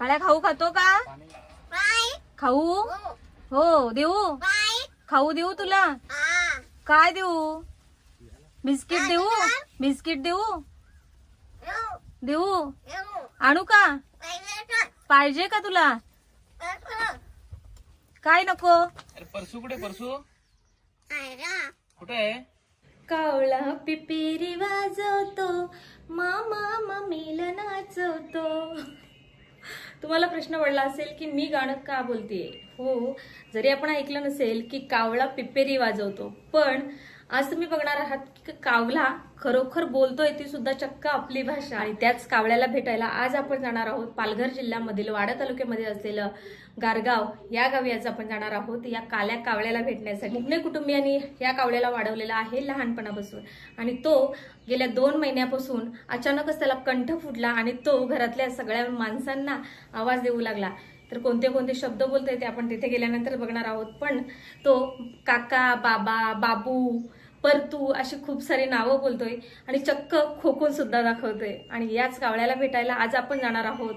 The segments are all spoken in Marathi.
काळ्या खाऊ खातो का? खाऊ? हो. देऊ? खाऊ देऊ तुला? काय देऊ? बिस्किट देऊ? बिस्किट देऊ? देऊ. आणू का? पाहिजे का तुला? काय नको? अरे परसू कुठे परसू? कुठे आहे? कावळा पिपिरी वाजवतो मामा मम्मीला नाचवतो तुम्हाला प्रश्न पडला असेल की मी गाणं का बोलतेय? हो जरी आपण ऐकलं नसेल की कावळा पिपेरी वाजवतो पण आज तुम्ही बघणार आहात की कावला खरोखर बोलतोय ती सुद्धा चक्क आपली भाषा. आणि त्याच कावळ्याला भेटायला आज आपण जाणार आहोत पालघर जिल्ह्यामधील वाडा तालुक्यामध्ये असलेलं गारगाव. या गावी आज आपण जाणार आहोत. या काल्या कावळ्याला भेटण्यासाठी. मुकणे कुटुंबियांनी या कावळ्याला वाढवलेला आहे लहानपणापासून. आणि तो गेल्या दोन महिन्यापासून अचानकच त्याला कंठ फुटला आणि तो घरातल्या सगळ्या माणसांना आवाज देऊ लागला. तर कोणते कोणते शब्द बोलतोय ते आपण तिथे गेल्यानंतर बघणार आहोत. पण तो काका बाबा बाबू परतू अशी खूप सारी नावं बोलतोय आणि चक्क खोकून सुद्धा दाखवतोय. आणि याच कावळ्याला भेटायला आज आपण जाणार आहोत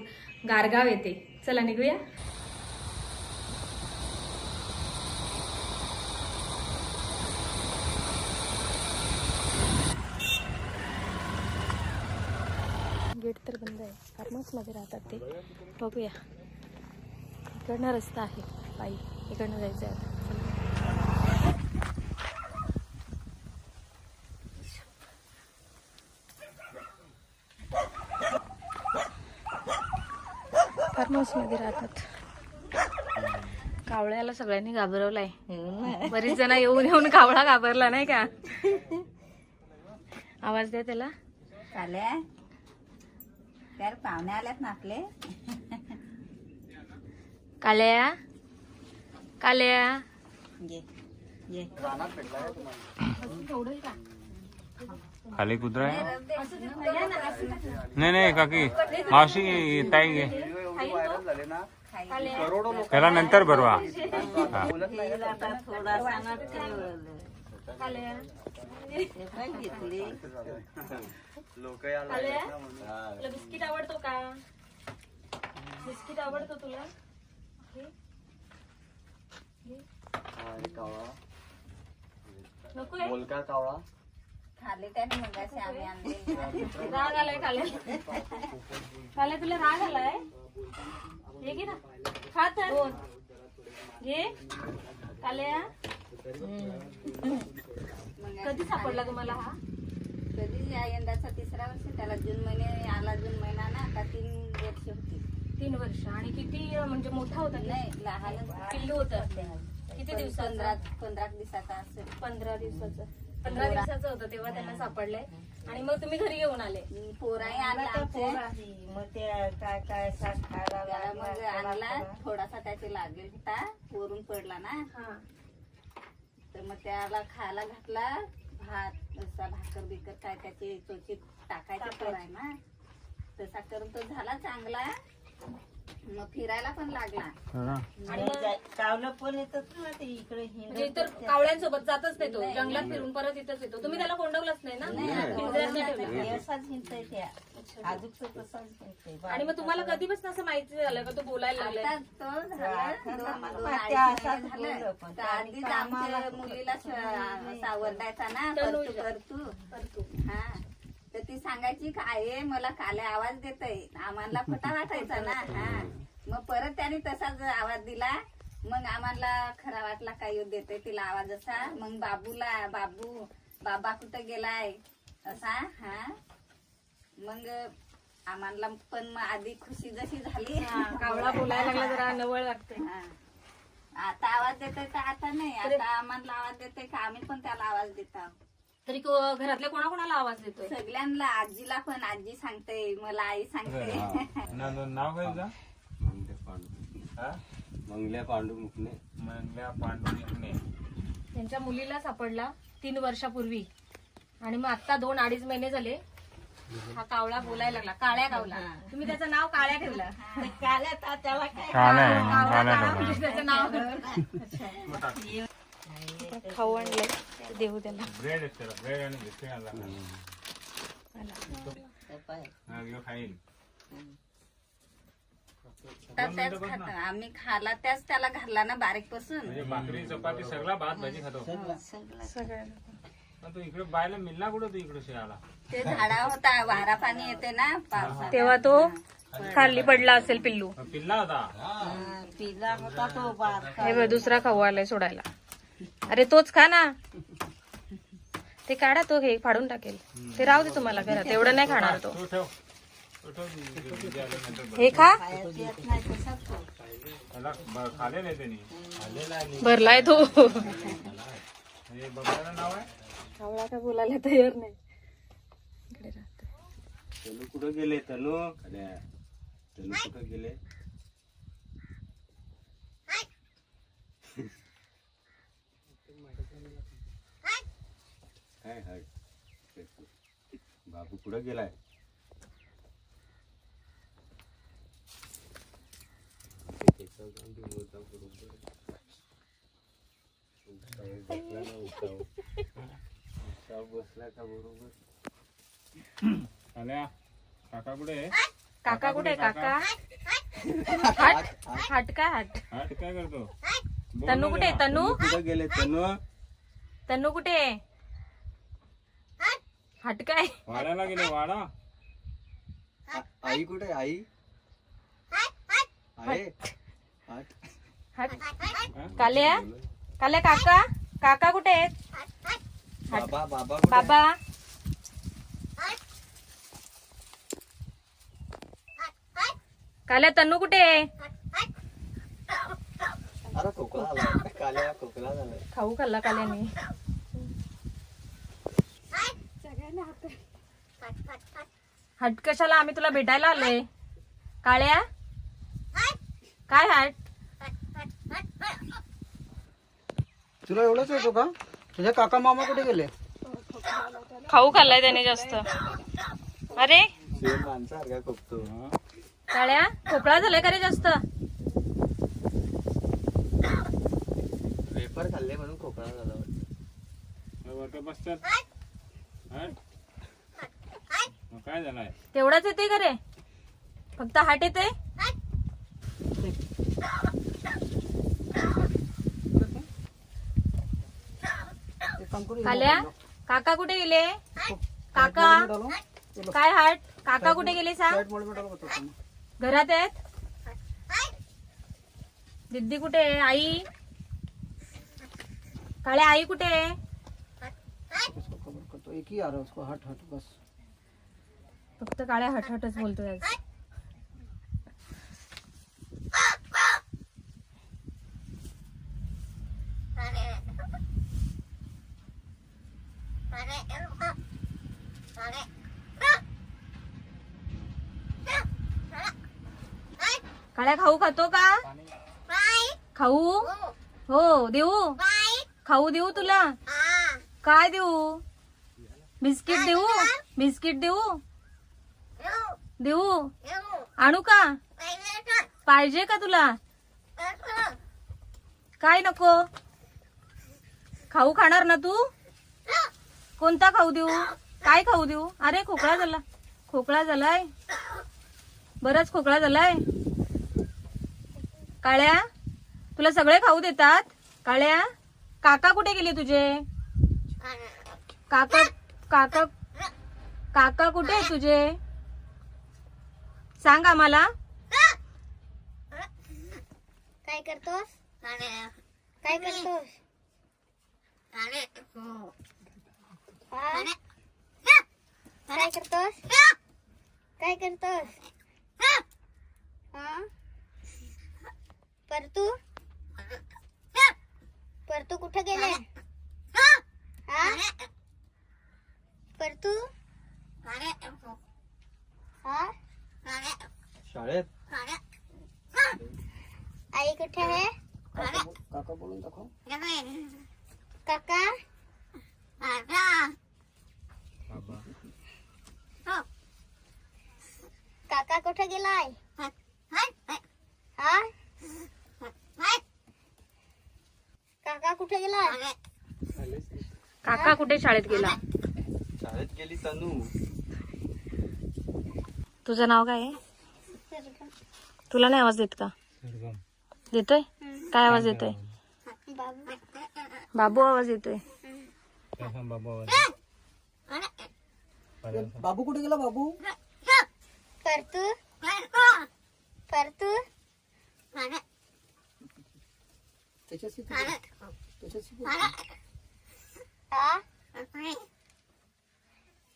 गारगाव येथे. चला निघूया. गेट तर बंद आहे. फार्मसमध्ये राहतात ते. बघूया. इकडनं रस्ता आहे. पायी इकडनं जायचं आहे मध्ये राहतात. कावळ्याला सगळ्यांनी घाबरवलाय. बरीच जण येऊन येऊन कावळा घाबरला नाही का? आवाज द्या त्याला. आल्या तर पाहुणे आल्यात ना आपले. काल्या काल्या. ये ये खाली कुत्रा आहे? नाही नाही काकी. मावशी ताई घे. त्याला नंतर भरवा. आता थोडासा ना ठेवलं. ते पण घेतली. काल्या तुला बिस्किट आवडतो का? बिस्किट आवडतो तुला. नको आहे? बोलका कावळा. खाली त्याने मगाशी आम्ही आणले. राग आलाय काल्या काल्या तुला राग आलाय? हे घे ना। खा तर। घे। काल्या कधी सापडला तुम्हाला हा? कधी या यंदाचा तिसरा वर्ष त्याला जून महिने आला जून महिना ना आता तीन वर्ष होती तीन वर्ष. आणि किती म्हणजे मोठा होता नाही लहानच. पिल्लू होतं. किती पंधरा दिवसाचा? पंधरा दिवसाचा असेल. पंधरा दिवसाचं. पंधरा दिवसाचं होतं तेव्हा त्यांना सापडलंय. आणि मग तुम्ही घरी येऊन आले. पोराही आणला आमचे. मग ते काय काय सास खायला त्याला लागला, मग त्याला आणला. थोडा- थोडासा त्याचे लागेल होता वरून पडला ना. हा. तर मग त्याला खायला घातला भात असा भाकर बिकर काय त्याचे चोची टाकायचे तर आहे ना तसा करून तो झाला चांगला. मग फिरायला पण लागला. आणि मग जाय- कावलं पण येतात ना ते इकडे म्हणजे इतर कावळ्यांसोबत जातच नाही तो. जंगलात फिरून परत इथंच येतो. तुम्ही त्याला कोंडवलंच नाही ना? पिंजऱ्यात नाही. ठेवलं. असाच हिंडतय त्या. आजूकचं तसाच हिंडतय. आणि मग तुम्हाला कधीपासून असं माहिती झालं का? तो बोलायला लागलाय. आता तो झाला. दोन- दोन त्या अडीच असाच महिने बोललं झालं. पण. तर आधीच आमच्या मुलीला सावरडायचा ना. करतू करतू. हा. तर ती सांगायची काय आहे, मला काले आवाज देतय. आम्हाला फटा वाटायचा ना. हा. मग परत त्याने तसाच आवाज दिला. मग आम्हाला खरा वाटला काय देतोय तिला आवाज असा. मग बाबूला बाबू बाबा कुठं गेलाय? असा हा. मग आम्हाला पण मग आधी खुशी जशी झाली. कावळा बोलायला लागला जरा नवळ लागते. हा. आता आवाज देतोय का आता नाही. आता आम्हाला आवाज देतोय का आम्ही पण त्याला आवाज देतो तरी को- घरातल्या कोणाकोणाला आवाज देतोय? सगळ्यांना आजीला पण आजी सांगते मला आई सांगते. नाव काय तुझं? हा? मंगल्या पांडू मुकणे. मंगल्या पांडू निकणे त्यांच्या मुलीला सापडला तीन वर्षापूर्वी. आणि मग आता दोन अडीच महिने झाले. हा कावळा बोलायला लागला. काळ्या कावला तुम्ही त्याचं नाव काळ्या ठेवलं. काल्या तात्याला काय? काला आहे कावळा काला काळा ठेवला. म्हणजे त्याचं नाव. खाऊ आणलंय. देऊ त्याला. ब्रेड असते ब्रेड आणि बिस्किट. हा, खाईल. त्याच खात. आम्ही खाला त्याच त्याला घालला ना बारीकपासून. म्हणजे भाकरी चपाती सगळा भात भाजी खातो. सगळं. तू इकडे बायला मिळला कुठं तू इकडे शेळाला ते झाडा होता वारा पाणी येते ना पावसात. तेव्हा तो खाली पडला असेल पिल्लू. पिल्ला होता. हा, पिझ्झा होता तो हे दुसरा खाऊ आलाय सोडायला. अरे तोच खा ना. ते काढा तो हे फाडून टाकेल. ते राहू दे तुम्हाला घरात एवढं नाही खाणार तो. हे खा. भरलाय तो. आवळा बोलायला तयार नाही. इकडे कुठं गेले? तनू कुठं गेले? काय हाय. बाबू कुठं गेलाय? बसला का बरोबर आल्या काका कुठे आहे काका कुठे काका? हट हट काय हट? हा ते काय करतो? तनू कुठे. तनू कुठं गेले? तनू तनू कुठे? आहे? हट काय वाड्याला गेले वाडा. आई कुठे आई? आहे? हट काल्या? काल्या काका? काका कुठे आहेत? बाबा बाबा कुठे बाबा. काल्या तनू कुठे आहे? अरे खोकला आला. काल्या खोकला झाला खाऊ खाल्ला काल्याने. हट कशाला? आम्ही तुला भेटायला आलोय. काळ्या? काय हट? तुला एवढंच येतो का? तुझे काका मामा कुठे गेले? खाऊ खाल्लाय त्याने जास्त. अरे? काळ्या खोकळा झालाय का रे जास्त? वेफर खाल्ले म्हणून खोकला झाला वाटतं. वरती बसतात हट. मग काय झालाय? तेवढाच येते का रे? फक्त हाट येते आल्या काका कुठे गेले? काका काय हाट? काका कुठे गेले सांग? घरात आहेत? दिद्दी कुठे आहे? आई? काळ्या आई कुठे आहे? एक ही आ रहा है उसको हट हट बस। फक्त काळ्या हटहटच बोलतोय आज. काळ्या खाऊ खातो का? खाऊ? हो देऊ? खाऊ देऊ तुला? काय देऊ? बिस्किट देऊ? बिस्किट देऊ? देऊ. आणू का? पाहिजे का? तुला? काय नको? खाऊ खाणार ना तू? कोणता खाऊ देऊ? काय खाऊ देऊ? अरे खोकळा झाला. खोकळा झालाय. बराच खोकळा झालाय. काळ्या तुला सगळे खाऊ देतात? काळ्या काका कुठे गेले तुझे? काका काका काका कुठे आहे तुझे? सांग आम्हाला काय करतोस? काय करतोस? हा? काय करतोस? काय करतोस? हा. परतू परतू कुठे गेले हा परतू हा शाळेत आई कुठे आहे? काका बोलून दाखव. काका? काका कुठे गेलाय? हा? काका कुठे गेलाय? काका कुठे शाळेत गेला? शाळेत गेली तनू. तुझं नाव काय आहे? तुला नाही आवाज देत का? देतोय? काय आवाज येतोय बाबा बाबू आवाज येतोय बाबू कुठे गेला बाबू? परतू. परतू. हा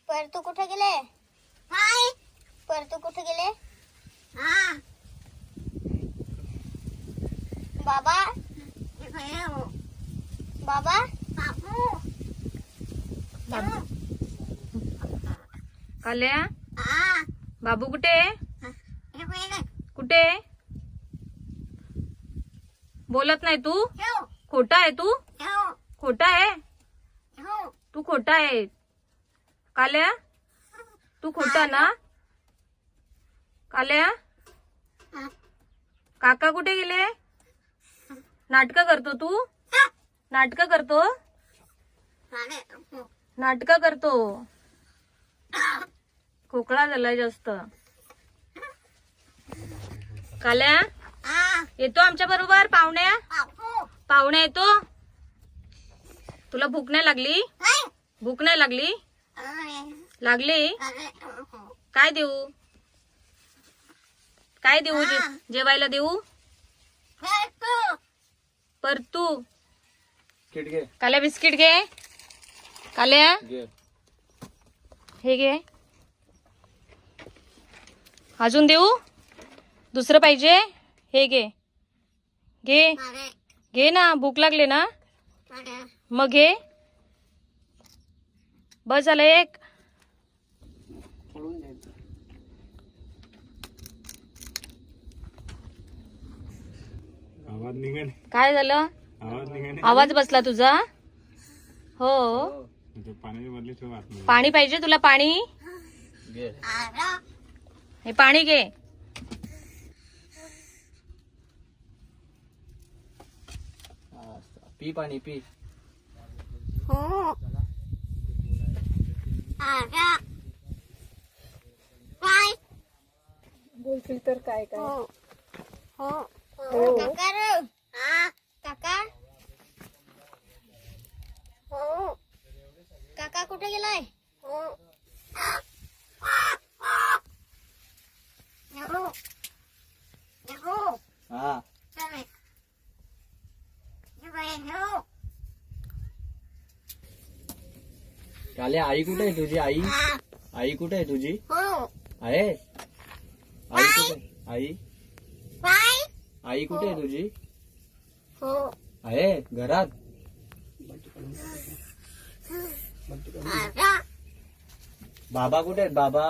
परतू कुठे गेले? परतू कुठे गेले? बाबा काल्या बाबू कुठे कुठे बोलत नाही तू खोटा आहे तू खोटा आहे तू खोटा आहे काल्या तू खोटा ना काल्या काका कुठे गेले नाटक करतो तू नाटक करतो? नाटक करतो. खोकला झालाय जास्त. काल्या? येतो आमच्या बरोबर? पाहुण्या पाहुण्या येतो? तुला भूक नाही लागली? भूक नाही लागली? लागली? काय देऊ? काय देऊ? जेवायला देऊ? परतू. किट घे. काल्या बिस्किट घे. काल्या घे. हे घे. अजून देऊ? दुसरं पाहिजे? हे घे. घे. घे ना भूक लागले ना? मग. घे. बस झालं एक. काय झालं? आवाज बसला तुझा? हो. पाणी पाहिजे तुला पाणी? घे. हे पाणी घे. हा, पी पाणी पी. बोलतील तर काय काय? हो. हो. काका? हो. काका कुठे गेलाय? हो. हा. काल्या आई कुठे आहे तुझी? आई? आई कुठे आहे तुझी? आहे? आई कुठे? आई? आई कुठे आहे तुझी? हो. आहे घरात. बाबा. कुठे आहेत? बाबा?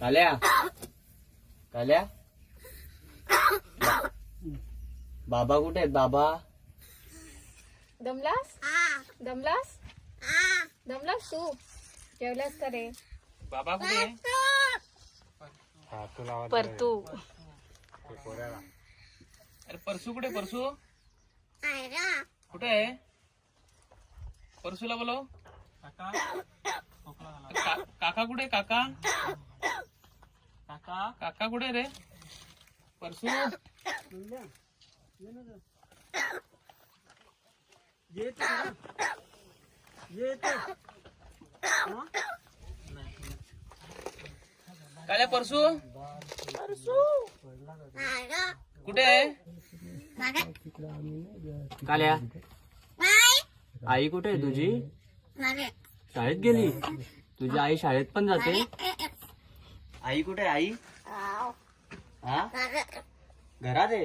काल्या? काल्या? बाबा कुठे आहेत? बाबा? दमलास? दमलास? दमलास तू? जेवलास का रे? बाबा कुठे हा तुला. आवाज परतू अरे परसू कुठे परसू? कुठे आहे? परसूला बोलव. का- काका कुठे काका? काका? काका कुठे रे? परसू? काय परसू? कुठे? आहे काल्या? आई कुठे आहे तुझी? शाळेत गेली? तुझी आई शाळेत पण जाते? आई कुठे आहे आई? हा? घरात आहे?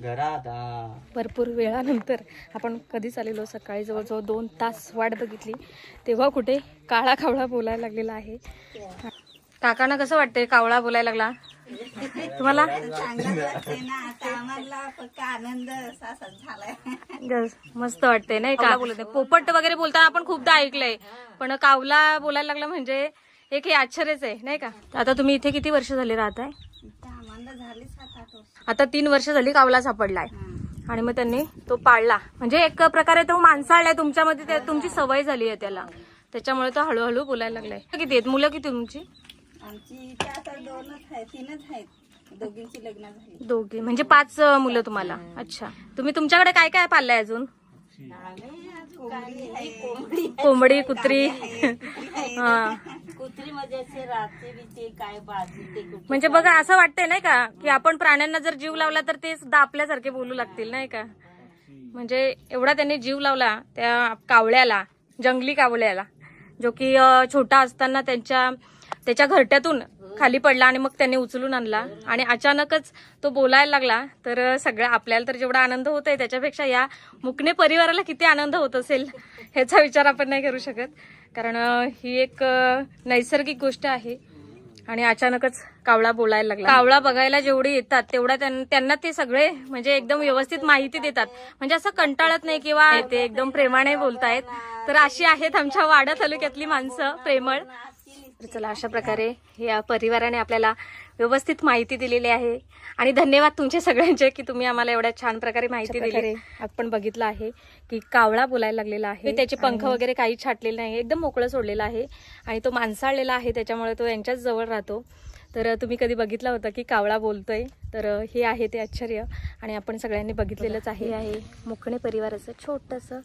घरात हा. भरपूर वेळानंतर आपण कधीच आलेलो सकाळी जवळजवळ दोन तास वाट बघितली. तेव्हा कुठे काळा कावळा बोलायला लागलेला आहे. काकांना कसं वाटतंय कावळा बोलायला लागला? तुम्हाला? वाटते मस्त वाटतंय नाही का? बोलत. पोपट वगैरे बोलताना आपण खूपदा ऐकलंय. पण कावला बोलायला लागला म्हणजे एक हे आश्चर्यच आहे नाही का? आता तुम्ही इथे किती वर्ष झाले आठ वर्ष. आता तीन वर्ष झाली कावला सापडलाय. आणि मग त्यांनी तो पाळला. म्हणजे एक प्रकारे तो माणसाळलाय तुमच्यामध्ये ते- तुमची सवय झाली आहे त्याला. त्याच्यामुळे तो हळूहळू बोलायला लागलाय. किती आहेत? मुलं किती तुमची? आमची इथे आता दोनच आहेत तीनच आहेत. दोघींची लग्न झाली. दोघी म्हणजे पाच अं, मुलं तुम्हाला? अच्छा. तुम्ही तुमच्याकडे काय काय पाळलंय अजून? कोंबडी कुत्री. हा. कुत्री मध्ये असे राहते काय बाजू ते कुठे म्हणजे बघा असं वाटतंय नाही का की आपण प्राण्यांना जर जीव लावला तर ते सुद्धा आपल्यासारखे बोलू लागतील नाही का? म्हणजे एवढा त्यांनी जीव लावला त्या कावळ्याला जंगली कावळ्याला जो की अं, छोटा असताना त्यांच्या त्याच्या घरट्यातून खाली पडला आणि मग त्यांनी उचलून आणला. आणि अचानकच तो बोलायला लागला तर सगळ्या आपल्याला तर जेवढा आनंद होतोय त्याच्यापेक्षा या मुकणे परिवाराला किती आनंद होत असेल ह्याचा विचार आपण नाही करू शकत. कारण ही एक नैसर्गिक गोष्ट आहे. आणि अचानकच कावळा बोलायला लागला. कावळा बघायला जेवढे येतात तेवढा त्यांना ते सगळे म्हणजे एकदम व्यवस्थित माहिती देतात. म्हणजे असं कंटाळत नाही किंवा ते एकदम प्रेमाने बोलतायत. तर अशी आहेत आमच्या वाडा तालुक्यातली माणसं प्रेमळ. तर चला अशा प्रकारे या परिवाराने आपल्याला व्यवस्थित माहिती दिलेली आहे. आणि धन्यवाद तुमचे सगळ्यांचे की तुम्ही आम्हाला एवढ्या छान प्रकारे माहिती दिली. आपण बघितलं आहे की कावळा बोलायला लागलेला आहे त्याचे पंख वगैरे काही छाटलेले नाही एकदम मोकळं सोडलेलं आहे. आणि तो माणसाळलेला आहे त्याच्यामुळे तो यांच्याच जवळ राहतो. तर तुम्ही कधी बघितलं होतं की कावळा बोलतोय? तर हे आहे ते आश्चर्य. आणि आपण सगळ्यांनी बघितलेलंच आहे. हे आहे मुकणे परिवाराचं छोटंसं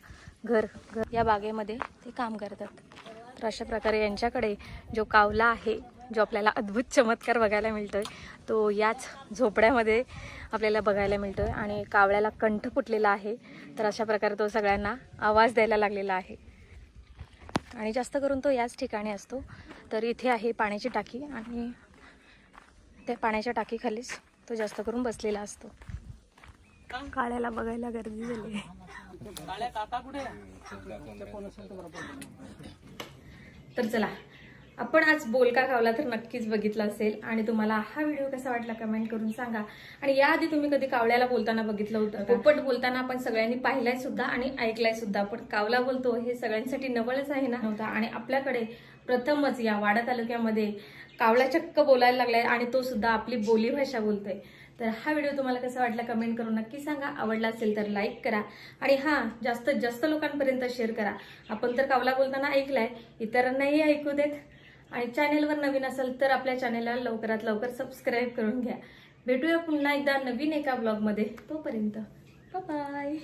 घर घर. या बागेमध्ये ते काम करतात. तर अशा प्रकारे यांच्याकडे जो कावला आहे जो आपल्याला अद्भुत चमत्कार बघायला मिळतोय तो याच झोपड्यामध्ये आपल्याला बघायला मिळतोय आणि कावळ्याला कंठ फुटलेला आहे. तर अशा प्रकारे तो सगळ्यांना आवाज द्यायला लागलेला आहे. आणि जास्त करून तो याच ठिकाणी असतो. तर इथे आहे पाण्याची टाकी आणि त्या पाण्याच्या टाकीखालीच तो जास्त करून बसलेला असतो. काळ्याला बघायला गर्दी झाली. तर चला आपण आज बोलका कावला तर नक्कीच बघितला असेल आणि तुम्हाला हा व्हिडिओ कसा वाटला कमेंट करून सांगा. आणि याआधी तुम्ही कधी कावळ्याला बोलताना बघितलं होतं पोपट बोलताना आपण सगळ्यांनी पाहिलाय सुद्धा आणि ऐकलाय सुद्धा. पण कावला बोलतो हे सगळ्यांसाठी नवलच आहे ना? नव्हता. आणि आपल्याकडे प्रथमच या वाडा तालुक्यामध्ये कावळा चक्क बोलायला लागलाय आणि तो सुद्धा आपली बोलीभाषा बोलतोय. तर हा व्हिडिओ तुम्हाला कसा वाटला कमेंट करून नक्की सांगा. आवडला असेल तर लाईक करा आणि हां जास्तीत जास्त लोकांपर्यंत शेअर करा. आपण तर कावला बोलताना ऐकलाय इतरांनाही ऐकू देत. आणि चॅनेलवर नवीन असेल तर आपल्या चॅनेलला लवकरात लवकर सबस्क्राईब करून घ्या. भेटूया पुन्हा एकदा नवीन एका ब्लॉगमध्ये. तोपर्यंत बाय